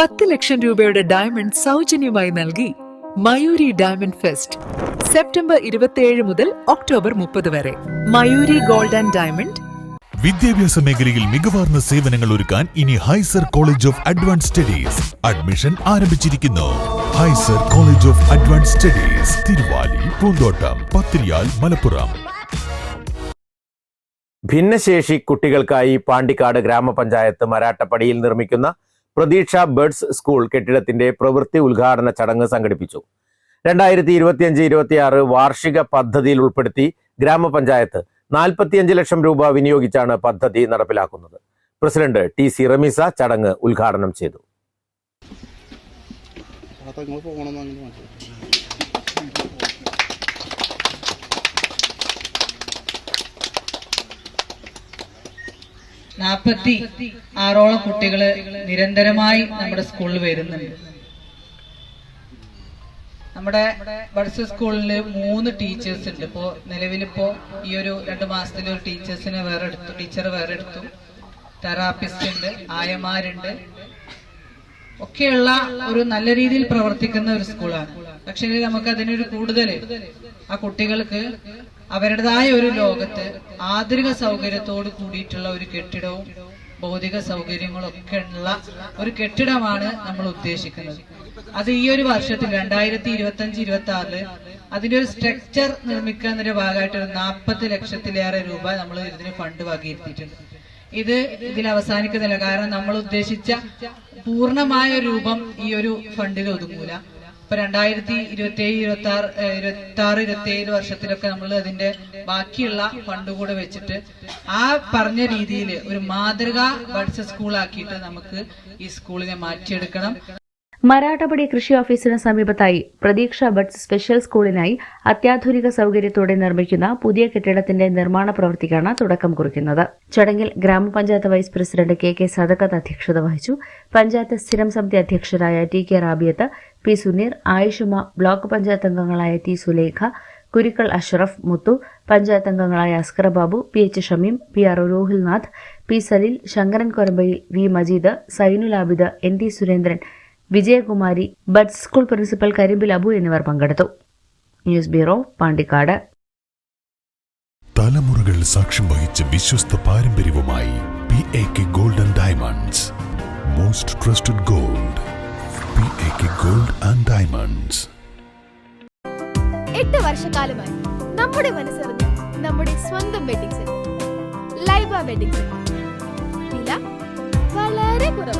പത്ത് ലക്ഷം രൂപയുടെ ഡയമണ്ട് സൗജന്യമായി നൽകി മയൂരി ഡയമണ്ട് ഫെസ്റ്റ് സെപ്റ്റംബർ ഇരുപത്തിയേഴ് മുതൽ ഒക്ടോബർ മുപ്പത് വരെ. മയൂരി ഗോൾഡ് ആൻഡ് ഡയമണ്ട് വിദ്യാഭ്യാസ മേഖലയിൽ മികവാർന്ന സേവനങ്ങൾ ഒരുക്കാൻ ഇനി Hyzer college of advance studies admission ആരംഭിച്ചിരിക്കുന്നു. Hyzer college of advance studies Thiruvali Poonthottam Pathiriyal Malappuram. ഭിന്നശേഷി കുട്ടികൾക്കായി പാണ്ടിക്കാട് ഗ്രാമപഞ്ചായത്ത് മരാട്ടപ്പടിയിൽ നിർമ്മിക്കുന്ന പ്രതീക്ഷ ബേഡ്സ് സ്കൂൾ കെട്ടിടത്തിന്റെ പ്രവൃത്തി ഉദ്ഘാടന ചടങ്ങ് സംഘടിപ്പിച്ചു. രണ്ടായിരത്തി ഇരുപത്തിയഞ്ച് ഇരുപത്തിയാറ് വാർഷിക പദ്ധതിയിൽ ഉൾപ്പെടുത്തി ഗ്രാമപഞ്ചായത്ത് നാൽപ്പത്തിയഞ്ച് ലക്ഷം രൂപ വിനിയോഗിച്ചാണ് പദ്ധതി നടപ്പിലാക്കുന്നത്. പ്രസിഡന്റ് ടി സി റമീസ ചടങ്ങ് ഉദ്ഘാടനം ചെയ്തു. നാൽപ്പത്തി ആറോളം കുട്ടികൾ നിരന്തരമായി നമ്മുടെ സ്കൂളിൽ വരുന്നുണ്ട്. നമ്മുടെ ബഡ്സ് സ്കൂളിൽ മൂന്ന് ടീച്ചേഴ്സ് ഉണ്ട്. ഇപ്പോ നിലവിലിപ്പോ ഈ ഒരു രണ്ട് മാസത്തിൽ ഒരു ടീച്ചേഴ്സിനെ വേറെ എടുത്തു ടീച്ചർ വേറെ എടുത്തു. തെറാപ്പിസ്റ്റ് ഉണ്ട് ആയമാരുണ്ട്. ഒക്കെയുള്ള ഒരു നല്ല രീതിയിൽ പ്രവർത്തിക്കുന്ന ഒരു സ്കൂളാണ്. പക്ഷേ നമുക്ക് അതിനൊരു കൂടുതൽ ആ കുട്ടികൾക്ക് അവരുടേതായ ഒരു ലോകത്ത് ആധുനിക സൗകര്യത്തോട് കൂടിയിട്ടുള്ള ഒരു കെട്ടിടവും ഭൗതിക സൗകര്യങ്ങളൊക്കെ ഉള്ള ഒരു കെട്ടിടമാണ് നമ്മൾ ഉദ്ദേശിക്കുന്നത്. അത് ഈ ഒരു വർഷത്തിൽ രണ്ടായിരത്തി ഇരുപത്തി അഞ്ച് ഇരുപത്തി ആറിൽ അതിന്റെ ഒരു സ്ട്രക്ചർ നിർമ്മിക്കുന്നതിന്റെ ഭാഗമായിട്ട് ഒരു നാൽപ്പത് ലക്ഷത്തിലേറെ രൂപ നമ്മൾ ഇതിന് ഫണ്ട് വകയിരുത്തിയിട്ടുണ്ട്. ഇത് ഇതിൽ അവസാനിക്കുന്നില്ല കാരണം നമ്മൾ ഉദ്ദേശിച്ച പൂർണമായ രൂപം ഈ ഒരു ഫണ്ടിൽ ഒതുങ്ങൂല. ഇപ്പൊ രണ്ടായിരത്തി ഇരുപത്തി ഏഴ് ഇരുപത്തി ആറ് ഇരുപത്തി ആറ് ഇരുപത്തി ഏഴ് വർഷത്തിലൊക്കെ നമ്മൾ അതിന്റെ ബാക്കിയുള്ള ഫണ്ട് കൂടെ വെച്ചിട്ട് ആ പറഞ്ഞ രീതിയിൽ ഒരു മാതൃകാ ബഡ്സ് സ്കൂളാക്കിയിട്ട് നമുക്ക് ഈ സ്കൂളിനെ മാറ്റിയെടുക്കണം. മരാട്ടപ്പടി കൃഷി ഓഫീസിന് സമീപത്തായി പ്രതീക്ഷ ബഡ്സ് സ്പെഷ്യൽ സ്കൂളിനായി അത്യാധുനിക സൌകര്യത്തോടെ നിർമ്മിക്കുന്ന പുതിയ കെട്ടിടത്തിന്റെ നിർമ്മാണ പ്രവൃത്തിക്കാണ് തുടക്കം കുറിക്കുന്നത്. ചടങ്ങിൽ ഗ്രാമപഞ്ചായത്ത് vice president K K Sadakkath അധ്യക്ഷത വഹിച്ചു. പഞ്ചായത്ത് സ്ഥിരം സമിതി അധ്യക്ഷരായ T K Rabiyath P Suneer Ayishuma block panchayat അംഗങ്ങളായ ടി സുലേഖ കുരിക്കൾ അഷ്റഫ് മുത്തു പഞ്ചായത്ത് അംഗങ്ങളായ Askar Babu P H Shameem P R Rohilnath P Saleel Shankaran Korambayil V Majeed Sainul Abid N T Surendran Vijayakumari bud school principal Karimbil Abu എന്നിവർ പങ്കെടുത്തു. News bureau Pandikkad. തലമുറകൾ സാക്ഷ്യം വഹിച്ച വിശ്വസ്ത പാരമ്പര്യവുമായി P A K golden diamonds most trusted gold P A K gold and diamonds എട്ട് വർഷക്കാലമായി നമ്മുടെ മനസ്സറിഞ്ഞ നമ്മുടെ സ്വന്തം wedding centre Laiba wedding centre വില വളരെ കുറവാണ്.